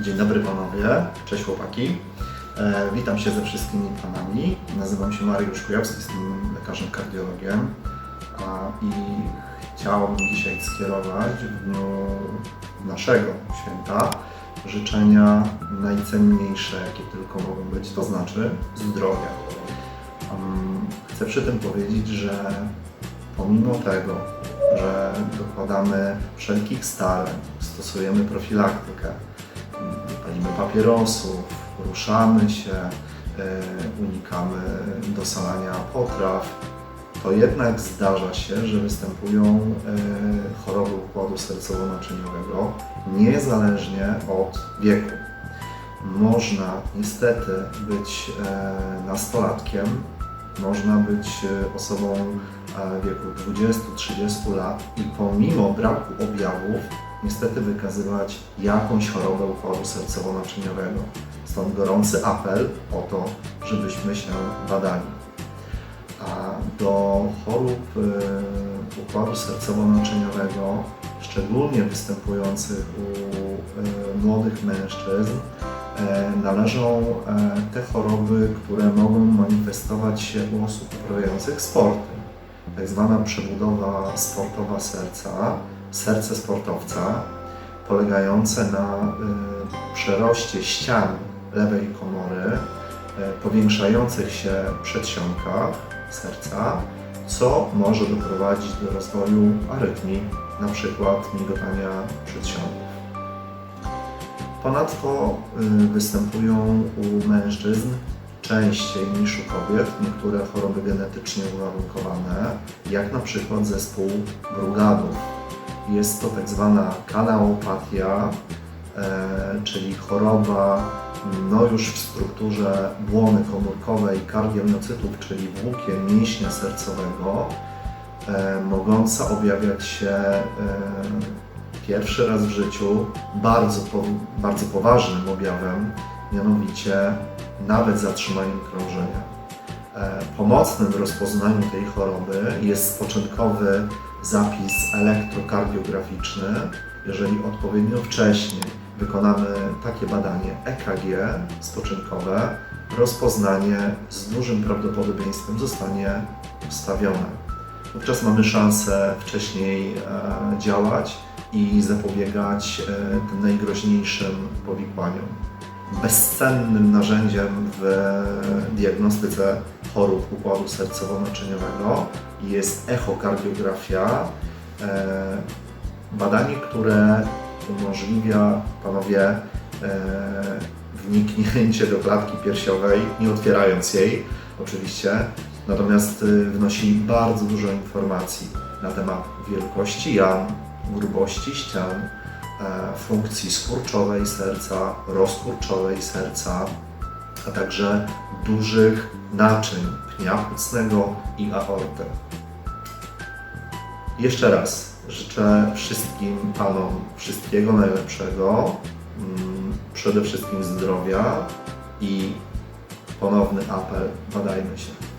Dzień dobry panowie, cześć chłopaki. E, witam się ze wszystkimi panami. Nazywam się Mariusz Kujawski, jestem lekarzem kardiologiem a, i chciałbym dzisiaj skierować w dniu naszego święta życzenia najcenniejsze, jakie tylko mogą być, to znaczy zdrowia. Um, chcę przy tym powiedzieć, że pomimo tego, że dokładamy wszelkich starań, stosujemy profilaktykę, palimy papierosów, ruszamy się, e, unikamy dosalania potraw, to jednak zdarza się, że występują e, choroby układu sercowo-naczyniowego niezależnie od wieku. Można niestety być e, nastolatkiem, można być osobą wieku 20-30 lat i pomimo braku objawów niestety wykazywać jakąś chorobę układu sercowo-naczyniowego. Stąd gorący apel o to, żebyśmy się badali. A do chorób e, układu sercowo-naczyniowego, szczególnie występujących u e, młodych mężczyzn, e, należą te choroby, które mogą manifestować się u osób uprawiających sporty. Tak zwana przebudowa sportowa serca, serce sportowca, polegające na y, przeroście ścian lewej komory, y, powiększających się przedsionkach serca, co może doprowadzić do rozwoju arytmii, przykład migotania przedsionków. Ponadto y, występują u mężczyzn częściej niż u kobiet niektóre choroby genetycznie uwarunkowane, jak na przykład zespół Brugadów. Jest to tak zwana kanaopatia, e, czyli choroba no już w strukturze błony komórkowej kardiomiocytów, czyli włókien mięśnia sercowego, e, mogąca objawiać się e, pierwszy raz w życiu bardzo, bardzo poważnym objawem, mianowicie nawet zatrzymaniem krążenia. Pomocnym w rozpoznaniu tej choroby jest początkowy zapis elektrokardiograficzny. Jeżeli odpowiednio wcześnie wykonamy takie badanie EKG spoczynkowe, rozpoznanie z dużym prawdopodobieństwem zostanie ustawione. Wówczas mamy szansę wcześniej e, działać i zapobiegać e, tym najgroźniejszym powikłaniom bezcennym narzędziem w diagnostyce chorób układu sercowo-naczyniowego jest echokardiografia. E, Badanie, które umożliwia panowie e, wniknięcie do klatki piersiowej, nie otwierając jej oczywiście, natomiast y, wnosi bardzo dużo informacji na temat wielkości jam, grubości ścian, e, funkcji skurczowej serca, rozkurczowej serca, a także dużych naczyń pnia płucnego i aorty. Jeszcze raz życzę wszystkim Panom wszystkiego najlepszego, mm, przede wszystkim zdrowia i ponowny apel, badajmy się.